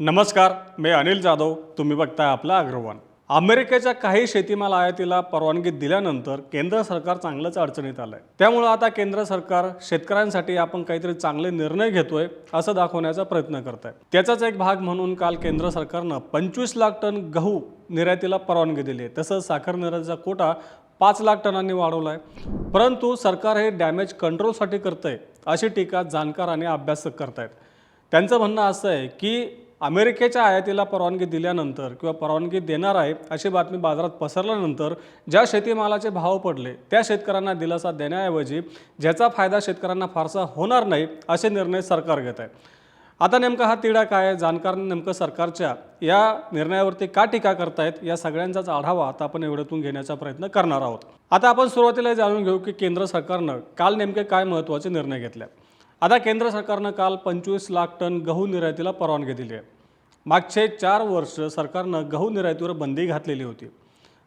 नमस्कार मी अनिल जाधव तुम्ही बघताय आपला अग्रवान. अमेरिकेच्या काही शेतीमाल आयातीला परवानगी दिल्यानंतर केंद्र सरकार चांगलंच अडचणीत आलंय. त्यामुळं आता केंद्र सरकार शेतकऱ्यांसाठी आपण काहीतरी चांगले निर्णय घेतोय असं दाखवण्याचा प्रयत्न करत आहे त्याचाच एक भाग म्हणून काल केंद्र सरकारनं पंचवीस लाख टन गहू निर्यातीला परवानगी दिली आहे. तसंच साखर निर्यातीचा कोटा पाच लाख टनांनी वाढवला आहे परंतु सरकार हे डॅमेज कंट्रोलसाठी करतंय अशी टीका जाणकार आणि अभ्यासक करतायत. त्यांचं म्हणणं असं आहे की अमेरिकेच्या आयातीला परवानगी दिल्यानंतर किंवा परवानगी देणार आहे अशी बातमी बाजारात पसरल्यानंतर ज्या शेतीमालाचे भाव पडले त्या शेतकऱ्यांना दिलासा देण्याऐवजी ज्याचा फायदा शेतकऱ्यांना फारसा होणार नाही असे निर्णय सरकार घेत आहे. आता नेमका हा तिढा काय आहे? जाणकार नेमकं सरकारच्या या निर्णयावरती का टीका करतायत? या सगळ्यांचाच आढावा आता आपण एवढ्यातून घेण्याचा प्रयत्न करणार आहोत. आता आपण सुरुवातीला जाणून घेऊ की केंद्र सरकारनं काल नेमके काय महत्त्वाचे निर्णय घेतले. आता केंद्र सरकारनं काल पंचवीस लाख टन गहू निर्यातीला परवानगी दिली आहे. मागचे चार वर्ष सरकारनं गहू निर्यातीवर बंदी घातलेली होती.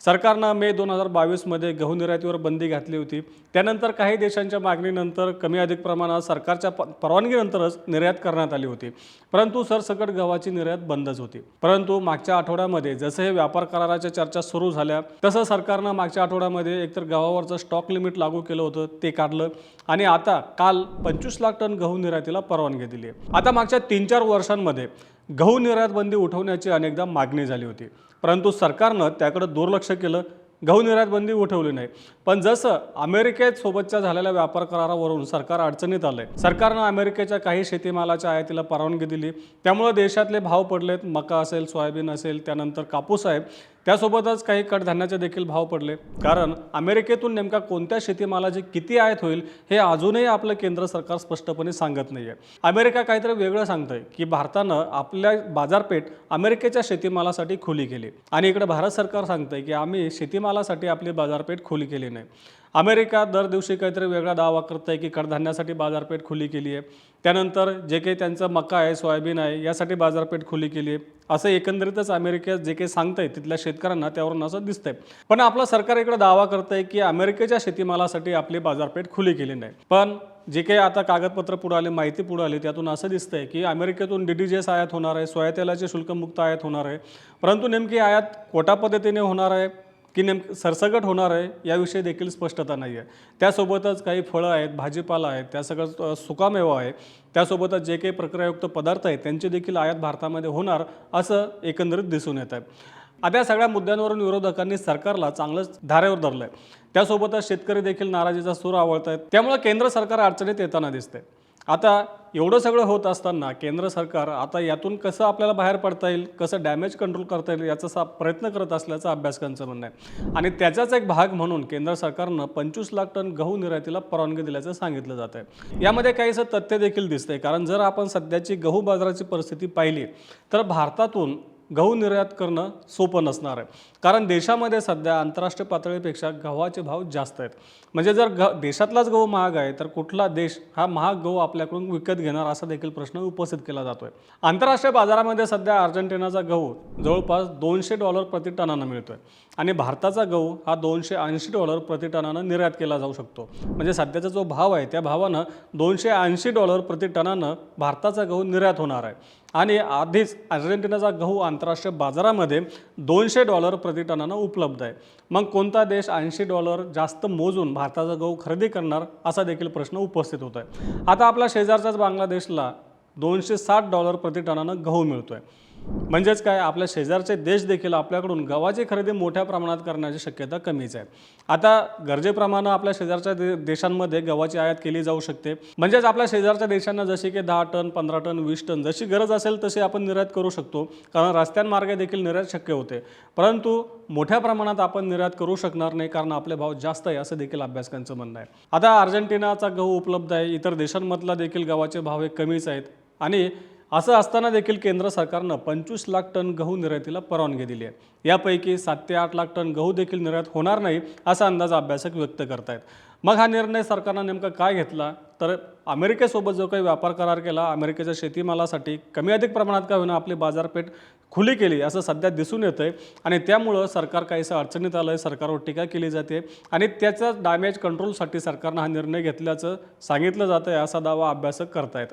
सरकारनं मे दोन हजार बावीसमध्ये गहू निर्यातीवर बंदी घातली होती. त्यानंतर काही देशांच्या मागणीनंतर कमी अधिक प्रमाणात सरकारच्या प परवानगीनंतरच निर्यात करण्यात आली होती. परंतु सरसकट गव्हाची निर्यात बंदच होती. परंतु मागच्या आठवड्यामध्ये जसं हे व्यापार कराराच्या चर्चा सुरू झाल्या तसं सरकारनं मागच्या आठवड्यामध्ये एकतर गव्हावरचं स्टॉक लिमिट लागू केलं होतं ते काढलं आणि आता काल पंचवीस लाख टन गहू निर्यातीला परवानगी दिली आहे आता मागच्या तीन चार वर्षांमध्ये गहू निर्यात बंदी उठवण्याची अनेकदा मागणी झाली होती. परंतु सरकारनं त्याकडे दुर्लक्ष केलं गहू निर्यात बंदी उठवली नाही. पण जसं अमेरिकेत सोबतच्या झालेल्या व्यापार करारावरून सरकार अडचणीत आलंय सरकारनं अमेरिकेच्या काही शेतीमालाच्या आयातीला परवानगी दिली. त्यामुळे देशातले भाव पडलेत. मका असेल सोयाबीन असेल त्यानंतर कापूस आहे. त्यासोबतच काही कडधान्याचे देखील भाव पडले. कारण अमेरिकेतून नेमका कोणत्या शेतीमालाची किती आयात होईल हे अजूनही आपलं केंद्र सरकार स्पष्टपणे सांगत नाही आहे अमेरिका काहीतरी वेगळं सांगतंय की भारतानं आपल्या बाजारपेठ अमेरिकेच्या शेतीमालासाठी खुली केली. आणि इकडे भारत सरकार सांगतंय की आम्ही शेतीमालासाठी आपली बाजारपेठ खुली केली नाही. अमेरिका दर दिवशी काहीतरी वेगळा दावा करत आहे की कडधान्यासाठी बाजारपेठ खुली केली आहे. त्यानंतर जे काही त्यांचं मका आहे सोयाबीन आहे यासाठी बाजारपेठ खुली केली आहे. असं एकंदरीतच अमेरिकेत जे काही सांगतंय तिथल्या शेतकऱ्यांना त्यावरून असं दिसतंय. पण आपलं सरकार इकडे दावा करतंय की अमेरिकेच्या शेतीमालासाठी आपली बाजारपेठ खुली केली नाही. पण जे काही आता कागदपत्र पुढे आले माहिती पुढे आली त्यातून असं दिसतंय की अमेरिकेतून डी डी जी एस आयात होणार आहे सोयातेलाचे शुल्कमुक्त आयात होणार आहे. परंतु नेमकी आयात कोटा पद्धतीने होणार आहे की नेमकं सरसकट होणार आहे याविषयी देखील स्पष्टता नाही आहे. त्यासोबतच काही फळं आहेत भाजीपाला आहेत त्या सगळं सुकामेवा आहे. त्यासोबतच जे काही प्रक्रियायुक्त पदार्थ आहेत त्यांची देखील आयात भारतामध्ये होणार असं एकंदरीत दिसून येत आहे. आता या सगळ्या मुद्द्यांवरून विरोधकांनी सरकारला चांगलंच धारेवर धरलं आहे त्यासोबतच शेतकरी देखील नाराजीचा सूर आवळत आहेत त्यामुळे केंद्र सरकार अडचणीत येताना दिसते आता एवढं सगळं होत असताना केंद्र सरकार आता यातून कसं आपल्याला बाहेर पडता येईल कसं डॅमेज कंट्रोल करता येईल याचा सा प्रयत्न करत असल्याचं अभ्यासकांचं म्हणणं आहे. आणि त्याचाच एक भाग म्हणून केंद्र सरकारनं पंचवीस लाख टन गहू निर्यातीला परवानगी दिल्याचं सांगितलं जात आहे. यामध्ये काहीसं तथ्य देखील दिसतंय. कारण जर आपण सध्याची गहू बाजाराची परिस्थिती पाहिली तर भारतातून गहू निर्यात करणं सोपं नसणार आहे. कारण देशामध्ये सध्या आंतरराष्ट्रीय पातळीपेक्षा गव्हाचे भाव जास्त आहेत. म्हणजे जर ग देशातलाच गहू महाग आहे तर कुठला देश हा महाग गहू आपल्याकडून विकत घेणार असा देखील प्रश्न उपस्थित केला जातोय. आंतरराष्ट्रीय बाजारामध्ये सध्या अर्जेंटिनाचा गहू जवळपास दोनशे डॉलर प्रति टनानं मिळतोय. आणि भारताचा गहू हा दोनशे ऐंशी डॉलर प्रति टनानं निर्यात केला जाऊ शकतो. म्हणजे सध्याचा जो भाव आहे त्या भावानं दोनशे ऐंशी डॉलर प्रति टनानं भारताचा गहू निर्यात होणार आहे. आणि आधीच अर्जेंटिनाचा गहू आंतरराष्ट्रीय बाजारामध्ये दोनशे डॉलर प्रति टनानं उपलब्ध आहे. मग कोणता देश ऐंशी डॉलर जास्त मोजून भारताचा गहू खरेदी करणार असा देखील प्रश्न उपस्थित होत आहे आता आपल्या शेजारच्याच बांगलादेशला दोनशे साठ डॉलर प्रतिटनानं गहू मिळतो आहे म्हणजेच काय आपल्या शेजारचे देश देखील आपल्याकडून गव्हाची खरेदी मोठ्या प्रमाणात करण्याची शक्यता कमीच आहे. आता गरजेप्रमाणे आपल्या शेजारच्या दे देशांमध्ये गव्हाची आयात केली जाऊ शकते. म्हणजेच आपल्या शेजारच्या देशांना जशी की दहा टन पंधरा टन वीस टन जशी गरज असेल तशी आपण निर्यात करू शकतो. कारण रस्त्यांमार्गे देखील निर्यात शक्य होते. परंतु मोठ्या प्रमाणात आपण निर्यात करू शकणार नाही कारण आपले भाव जास्त आहे असं देखील अभ्यासकांचं म्हणणं आहे. आता अर्जेंटिनाचा गहू उपलब्ध आहे. इतर देशांमधला देखील गव्हाचे भाव हे कमीच आहेत. आणि असं असताना देखील केंद्र सरकारनं पंचवीस लाख टन गहू निर्यातीला परवानगी दिली आहे. यापैकी सात ते आठ लाख टन गहू देखील निर्यात होणार नाही असा अंदाज अभ्यासक व्यक्त करतायत. मग हा निर्णय सरकारनं नेमका काय घेतला? तर अमेरिकेसोबत जो काही व्यापार करार केला अमेरिकेच्या शेतीमालासाठी कमी अधिक प्रमाणात का होईना आपली बाजारपेठ खुली केली असं सध्या दिसून येतं आहे आणि त्यामुळं सरकार काहीसं अडचणीत आलं आहे सरकारवर टीका केली जाते. आणि त्याचा डॅमेज कंट्रोलसाठी सरकारनं हा निर्णय घेतल्याचं सांगितलं जातं आहे असा दावा अभ्यासक करतायत.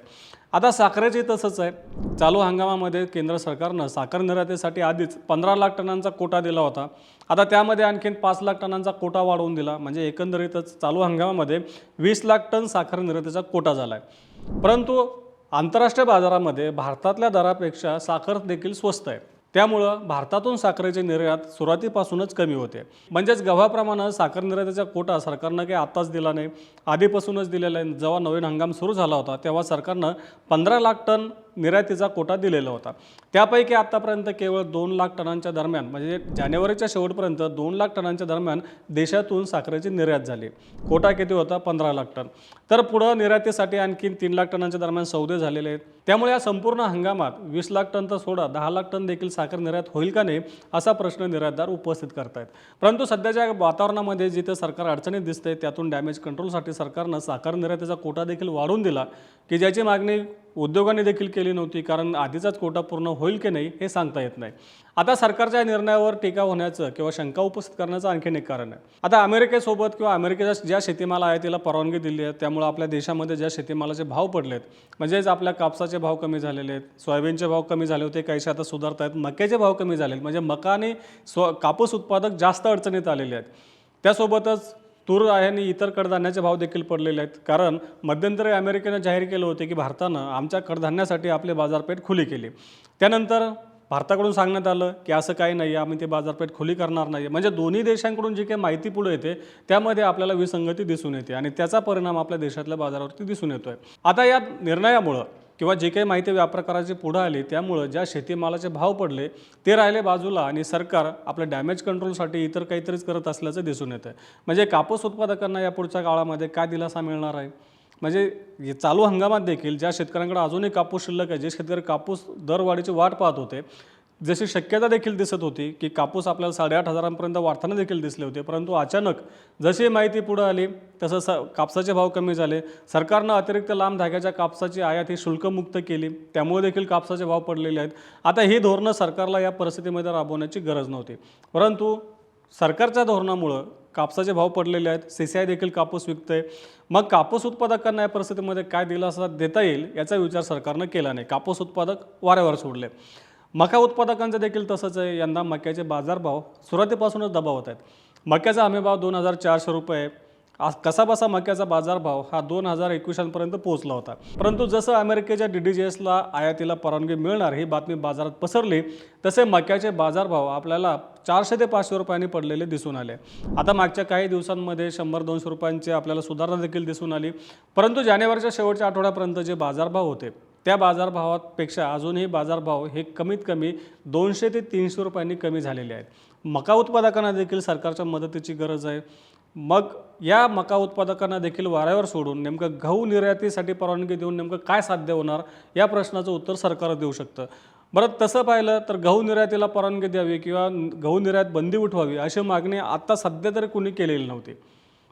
आता साखरेचे तसंच आहे. चालू हंगामामध्ये केंद्र सरकारनं साखर निर्यातीसाठी आधीच पंधरा लाख टनांचा कोटा दिला होता. आता त्यामध्ये आणखीन पाच लाख टनांचा कोटा वाढवून दिला. म्हणजे एकंदरीतच चालू हंगामामध्ये वीस लाख टन साखर निर्यातीचा कोटा झाला आहे परंतु आंतरराष्ट्रीय बाजारामध्ये भारतातल्या दरापेक्षा साखर देखील स्वस्त आहे. त्यामुळं भारतातून साखरेची निर्यात सुरुवातीपासूनच कमी होते. म्हणजेच गव्हाप्रमाणे साखर निर्यातीचा कोटा सरकारनं काही आत्ताच दिला नाही. आधीपासूनच दिलेला आहे. जेव्हा नवीन हंगाम सुरू झाला होता तेव्हा सरकारनं पंधरा लाख टन निर्यातीचा कोटा दिलेला होता. त्यापैकी आत्तापर्यंत केवळ दोन लाख टनांच्या दरम्यान म्हणजे जानेवारीच्या शेवटपर्यंत दोन लाख टनांच्या दरम्यान देशातून साखरेची निर्यात झाली. कोटा किती होता? पंधरा लाख टन. तर पुढं निर्यातीसाठी आणखीन तीन लाख टनांच्या दरम्यान सौदे झालेले आहेत. त्यामुळे या संपूर्ण हंगामात वीस लाख टन तर सोडा दहा लाख टन देखील साखर निर्यात होईल का नाही असा प्रश्न निर्यातदार उपस्थित करतायत. परंतु सध्याच्या वातावरणामध्ये जिथे सरकार अडचणीत दिसते त्यातून डॅमेज कंट्रोलसाठी सरकारनं साखर निर्यातीचा कोटा देखील वाढवून दिला. की ज्याची मागणी उद्योगाने देखील केली नव्हती कारण आधीचाच कोटा पूर्ण होईल की नाही हे सांगता येत नाही. आता सरकारच्या या निर्णयावर टीका होण्याचं किंवा शंका उपस्थित करण्याचं आणखीन एक कारण आहे. आता अमेरिकेसोबत किंवा अमेरिकेच्या ज्या शेतीमाल आहे तिला परवानगी दिली आहे त्यामुळे आपल्या देशामध्ये ज्या शेतीमालाचे भाव पडलेत म्हणजेच आपल्या कापसाचे भाव कमी झालेले आहेत सोयाबीनचे भाव कमी झाले होते काहीसे आता सुधारत आहेत मक्याचे भाव कमी झाले म्हणजे मका आणि स्व कापूस उत्पादक जास्त अडचणीत आलेले आहेत. त्यासोबतच तूर आहे आणि इतर कडधान्याचे भाव देखील पडलेले आहेत. कारण मध्यंतरी अमेरिकेनं जाहीर केलं होते की भारतानं आमच्या कडधान्यासाठी आपले बाजारपेठ खुली केली. त्यानंतर भारताकडून सांगण्यात आलं की असं काही नाही आम्ही ते बाजारपेठ खुली करणार नाही. म्हणजे दोन्ही देशांकडून जी काही माहिती पुढे येते त्यामध्ये आपल्याला विसंगती दिसून येते आणि त्याचा परिणाम आपल्या देशातल्या बाजारावरती दिसून येतोय. आता या निर्णयामुळं किंवा जे काही माहिती व्याप्रकाराची पुढं आली त्यामुळं ज्या शेतीमालाचे भाव पडले ते राहिले बाजूला आणि सरकार आपल्या डॅमेज कंट्रोलसाठी इतर काहीतरीच करत असल्याचं दिसून येतं म्हणजे कापूस उत्पादकांना या पुढच्या काळामध्ये काय दिलासा मिळणार आहे? म्हणजे चालू हंगामात देखील ज्या शेतकऱ्यांकडे अजूनही कापूस शिल्लक आहे जे शेतकरी कापूस दरवाढीची वाट पाहत होते जशी शक्यता देखील दिसत होती की कापूस आपल्याला साडेआठ हजारांपर्यंत वाढताना देखील दिसले होते परंतु अचानक जशी माहिती पुढं आली तसं स कापसाचे भाव कमी झाले. सरकारनं अतिरिक्त लांब धाग्याच्या कापसाची आयात ही शुल्कमुक्त केली. त्यामुळे देखील कापसाचे भाव पडलेले आहेत. आता ही धोरणं सरकारला या परिस्थितीमध्ये राबवण्याची गरज नव्हती. परंतु सरकारच्या धोरणामुळं कापसाचे भाव पडलेले आहेत. सी सी आय देखील कापूस विकतंय. मग कापूस उत्पादकांना या परिस्थितीमध्ये काय दिलासा देता येईल याचा विचार सरकारनं केला नाही. कापूस उत्पादक वाऱ्यावर सोडले. मका उत्पादकांचं देखील तसंच आहे. यंदा मक्याचे बाजारभाव सुरुवातीपासूनच दबावत आहेत. मक्याचा हमीभाव दोन हजार चारशे रुपये. आज कसाबसा मक्याचा बाजारभाव हा दोन हजार एकवीसांपर्यंत पोहोचला होता. परंतु जसं अमेरिकेच्या डी डी जी एसला आयातीला परवानगी मिळणार ही बातमी बाजारात पसरली तसे मक्याचे बाजारभाव आपल्याला चारशे ते पाचशे रुपयांनी पडलेले दिसून आले. आता मागच्या काही दिवसांमध्ये शंभर दोनशे रुपयांची आपल्याला सुधारणा देखील दिसून आली. परंतु जानेवारीच्या शेवटच्या आठवड्यापर्यंत जे बाजारभाव होते त्या बाजारभावापेक्षा अजूनही बाजारभाव हे कमीत कमी दोनशे ते तीनशे रुपयांनी कमी झालेले आहेत. मका उत्पादकांना देखील सरकारच्या मदतीची गरज आहे. मग या मका उत्पादकांना देखील वाऱ्यावर सोडून नेमकं गहू निर्यातीसाठी परवानगी देऊन नेमकं काय साध्य होणार या प्रश्नाचं उत्तर सरकार देऊ शकतं. बरं तसं पाहिलं तर गहू निर्यातीला परवानगी द्यावी किंवा गहू निर्यात बंदी उठवावी अशी मागणी आत्ता सध्या तरी कुणी केलेली नव्हती.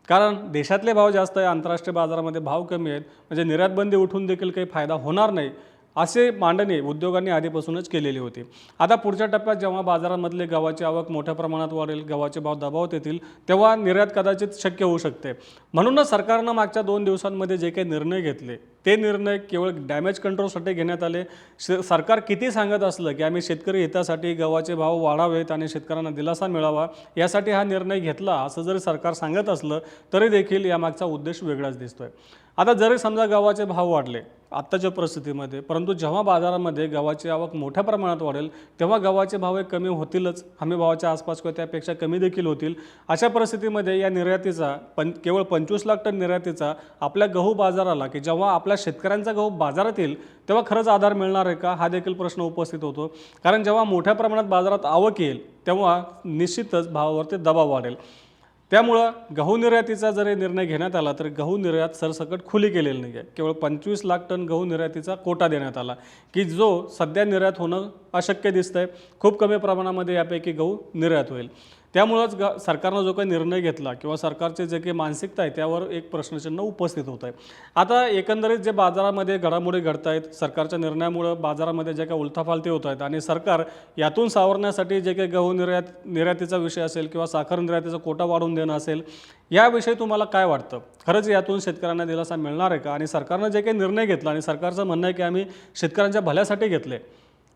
कारण देशातले भाव जास्त आहे आंतरराष्ट्रीय बाजारामध्ये भाव कमी आहेत म्हणजे निर्यातबंदी उठून देखील काही फायदा होणार नाही. असे मांडणी उद्योगांनी आधीपासूनच केलेली होती. आता पुढच्या टप्प्यात जेव्हा बाजारामधले गव्हाची आवक मोठ्या प्रमाणात वाढेल गव्हाचे भाव दबावत येतील तेव्हा निर्यात कदाचित शक्य होऊ शकते. म्हणूनच सरकारनं मागच्या दोन दिवसांमध्ये जे काही निर्णय घेतले ते निर्णय केवळ डॅमेज कंट्रोलसाठी घेण्यात आले. सरकार किती सांगत असलं की आम्ही शेतकरी हितासाठी गव्हाचे भाव वाढावेत आणि शेतकऱ्यांना दिलासा मिळावा यासाठी हा निर्णय घेतला असं जरी सरकार सांगत असलं तरी देखील यामागचा उद्देश वेगळाच दिसतोय. आता जरी समजा गव्हाचे भाव वाढले आत्ताच्या परिस्थितीमध्ये परंतु जेव्हा बाजारामध्ये गव्हाची आवक मोठ्या प्रमाणात वाढेल तेव्हा गव्हाचे भाव हे कमी होतीलच. हमी भावाच्या आसपास किंवा त्यापेक्षा कमी देखील होतील. अशा परिस्थितीमध्ये या निर्यातीचा पण केवळ पंचवीस लाख टन निर्यातीचा आपल्या गहू बाजाराला की जेव्हा आपल्या शेतकऱ्यांचा गहू बाजारात येईल तेव्हा खरंच आधार मिळणार आहे का? हा देखील प्रश्न उपस्थित होतो. कारण जेव्हा मोठ्या प्रमाणात बाजारात आवक येईल तेव्हा निश्चितच भावावरती दबाव वाढेल. त्यामुळं गहू निर्यातीचा जरी निर्णय घेण्यात आला तर गहू निर्यात सरसकट खुली केलेली नाही आहे केवळ पंचवीस लाख टन गहू निर्यातीचा कोटा देण्यात आला की जो सध्या निर्यात होणं अशक्य दिसतंय. खूप कमी प्रमाणामध्ये यापैकी गहू निर्यात होईल. त्यामुळंच ग सरकारनं जो काही निर्णय घेतला किंवा सरकारचे जे काही मानसिकता आहे त्यावर एक प्रश्नचिन्ह उपस्थित होत आहे. आता एकंदरीत जे बाजारामध्ये घडामोडी घडत आहेत सरकारच्या निर्णयामुळं बाजारामध्ये जे काही उलथाफालती होत आहेत आणि सरकार यातून सावरण्यासाठी जे काही गहू निर्यात निर्यातीचा विषय असेल किंवा साखर निर्यातीचा कोटा वाढवून देणं असेल याविषयी तुम्हाला काय वाटतं? खरंच यातून शेतकऱ्यांना दिलासा मिळणार आहे का? आणि सरकारनं जे काही निर्णय घेतला आणि सरकारचं म्हणणं आहे की आम्ही शेतकऱ्यांच्या भल्यासाठी घेतले